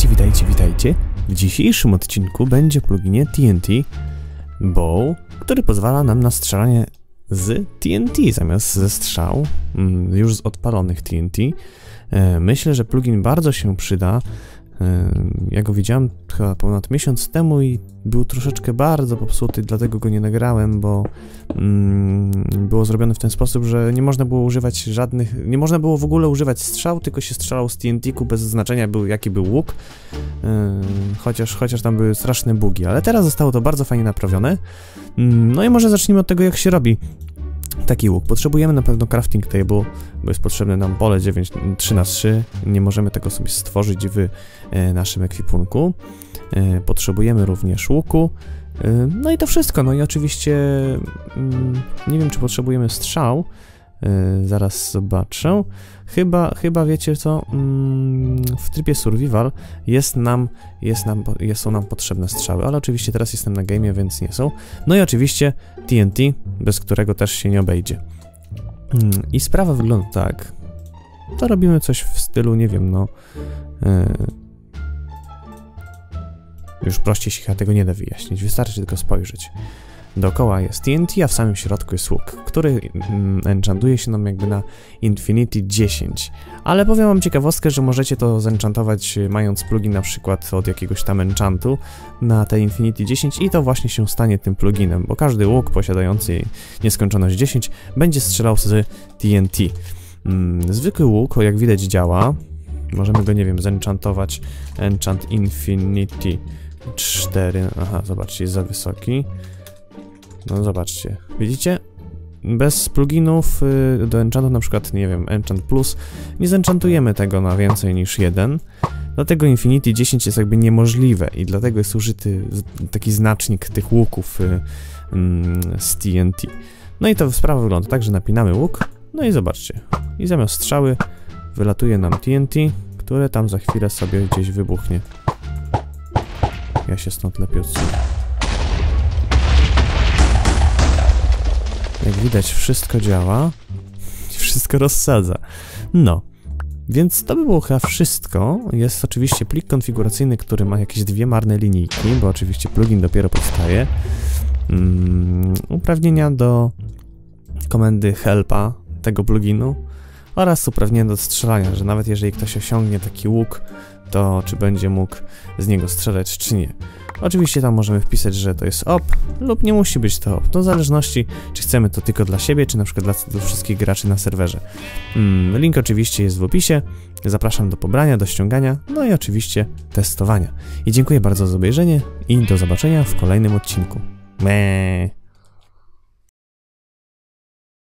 Witajcie, witajcie, witajcie. W dzisiejszym odcinku będzie pluginie TNT Bow, który pozwala nam na strzelanie z TNT zamiast ze strzał, mm, już z odpalonych TNT. E, myślę, że plugin bardzo się przyda. E, ja go widziałem chyba ponad miesiąc temu i był troszeczkę bardzo popsuty, dlatego go nie nagrałem, bo mm, było zrobione w ten sposób, że nie można było używać żadnych, nie można było w ogóle używać strzał, tylko się strzelało z TNT-ku bez znaczenia był, jaki był łuk, yy, chociaż, chociaż tam były straszne bugi, ale teraz zostało to bardzo fajnie naprawione. Yy, no i może zacznijmy od tego, jak się robi taki łuk. Potrzebujemy na pewno crafting table, bo jest potrzebne nam pole 9, 3 na 3 nie możemy tego sobie stworzyć w e, naszym ekwipunku. E, potrzebujemy również łuku, e, no i to wszystko, no i oczywiście mm, nie wiem, czy potrzebujemy strzał, zaraz zobaczę. Chyba, chyba wiecie co, mm, w trybie survival jest nam, jest nam, są nam potrzebne strzały, ale oczywiście teraz jestem na game, więc nie są. No i oczywiście TNT, bez którego też się nie obejdzie. Mm, I sprawa wygląda tak. To robimy coś w stylu, nie wiem, no... Yy, już prościej się tego nie da wyjaśnić, wystarczy tylko spojrzeć. Dookoła jest TNT, a w samym środku jest łuk, który mm, enchantuje się nam jakby na Infinity 10. Ale powiem wam ciekawostkę, że możecie to zenchantować y, mając plugin na przykład od jakiegoś tam enchantu na te Infinity 10 i to właśnie się stanie tym pluginem, bo każdy łuk posiadający nieskończoność 10 będzie strzelał z TNT. Mm, zwykły łuk, jak widać działa, możemy go, nie wiem, zenchantować Enchant Infinity 4, aha, zobaczcie, jest za wysoki. No zobaczcie, widzicie? Bez pluginów y, do enchantów, na przykład, nie wiem, Enchant Plus, nie zenchantujemy tego na więcej niż jeden. Dlatego Infinity 10 jest jakby niemożliwe i dlatego jest użyty taki znacznik tych łuków y, mm, z TNT. No i to sprawa wygląda tak, że napinamy łuk, no i zobaczcie. I zamiast strzały wylatuje nam TNT, które tam za chwilę sobie gdzieś wybuchnie. Ja się stąd lepiej odsunę. Widać, wszystko działa. Wszystko rozsadza. No. Więc to by było chyba wszystko. Jest oczywiście plik konfiguracyjny, który ma jakieś dwie marne linijki, bo oczywiście plugin dopiero powstaje. Um, uprawnienia do komendy helpa tego pluginu oraz uprawnienia do strzelania, że nawet jeżeli ktoś osiągnie taki łuk, to czy będzie mógł z niego strzelać, czy nie. Oczywiście tam możemy wpisać, że to jest op lub nie musi być to op. To w zależności, czy chcemy to tylko dla siebie, czy na przykład dla, dla wszystkich graczy na serwerze. Mm, link oczywiście jest w opisie. Zapraszam do pobrania, do ściągania, no i oczywiście testowania. I dziękuję bardzo za obejrzenie i do zobaczenia w kolejnym odcinku. Meee.